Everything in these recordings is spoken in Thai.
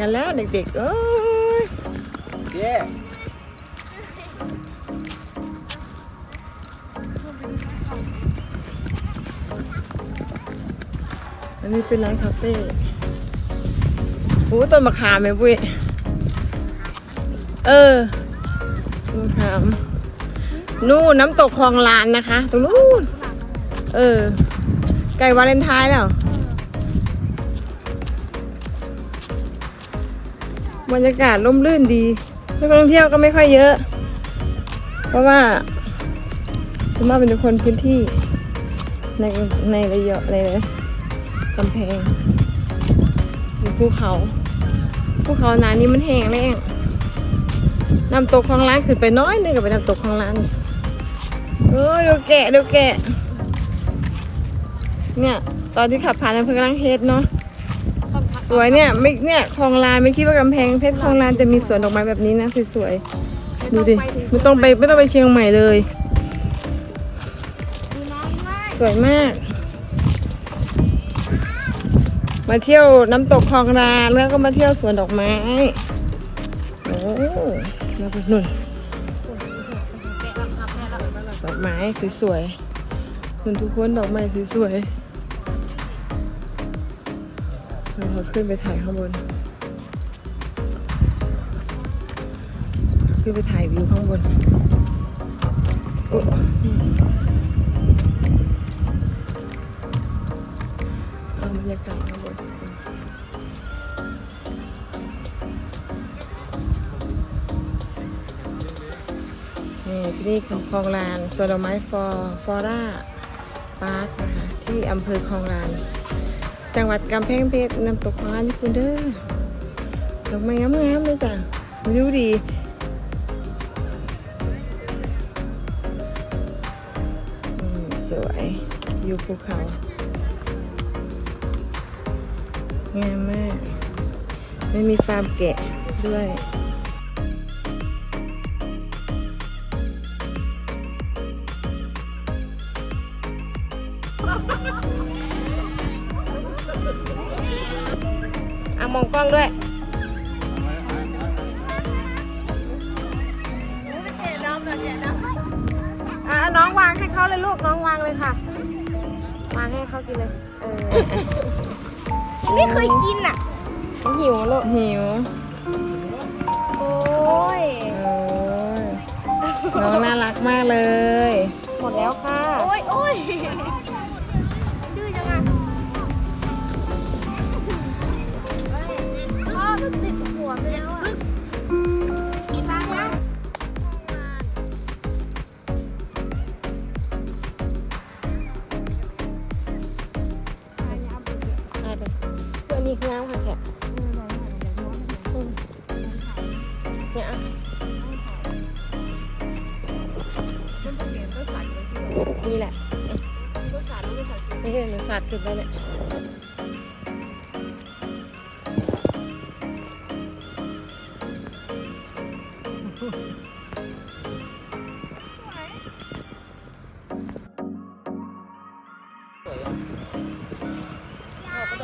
กันแล้วเด็กๆเอ้ยเย้อันนี้เป็นร้านคาเฟ่โอ้ต้นมะขามไหมปุ้ย เออต้นมะขาม นู่นน้ำตกคลองลานนะคะ ตรงนู้น เออ ไก่วาเลนไทน์แล้ว บรรยากาศร่มรื่นดีนักท่องเที่ยวก็ไม่ค่อยเยอะ เพราะว่าส่วนมากเป็นคนพื้นที่ในในระยองในกำแพงอยู่ภูเขาภูเขาหนานี้มันแห้งแล้งน้ำตกของร้านคือไปน้อยนึงกับไปน้ำตกของร้านโอ้ดูแกะดูแกะเนี่ยตอนที่ขับผ่านอำเภอกำลังเฮ็ดเนาะ สวยเนี่ยไม่เนี่ยคลองลานไม่คิดว่ากำแพงเพชรคลองลานจะมีสวนดอกไม้แบบนี้นะสวยๆดูดิไม่ต้องไปไม่ต้องไปเชียงใหม่เลย สวยมาก มาเที่ยวน้ำตกคลองรานแล้วก็มาเที่ยวสวนดอกไม้โอ้แล้วก็นุ่นดอกไม้สวยๆนุ่นทุกคนดอกไม้สวยๆ เราขึ้นไปถ่ายข้างบน ขึ้นไปถ่ายวิวข้างบนเอาบรรยากาศข้างบนนี่ที่นี่คือคลองลานสวนดอกไม้ฟอฟอร่า ปาร์คนะคะที่อำเภอคลองลาน จังหวัดกำแพงเพชรน้ำตกคลองลานญี่ปุ่นเด้อดอกไม้งามๆเลยจ้ะวิวดีสวยอยู่ภูเขางามมากไม่มีฟาร์มแกะด้วย อะมองกล้องด้วยเจ๊ดำนะเจ๊ดำอะน้องวางให้เขาเลยลูกน้องวางเลยค่ะ วางให้เขากินเลยเออไม่เคยกินอะเขาหิวลูกหิวโอ้ยโอ้ยน้องน่ารักมากเลย หมดแล้วค่ะ โอ้ยโอ้ย นี้คือน้ำค่ะแกเนี่ยนี่แหละนี่คือหนูสัตว์ขึ้นไปเนี่ย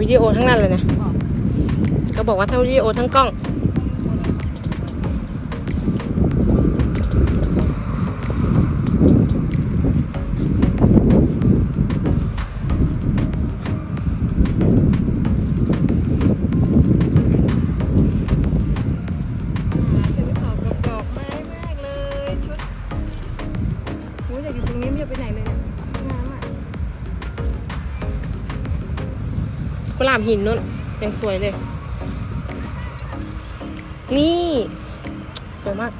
วิดีโอทั้งนั้นเลยนะเขาบอกว่าทั้งวิดีโอทั้งกล้องาบหินนู่นยังสวยเลย นี่สวยมาก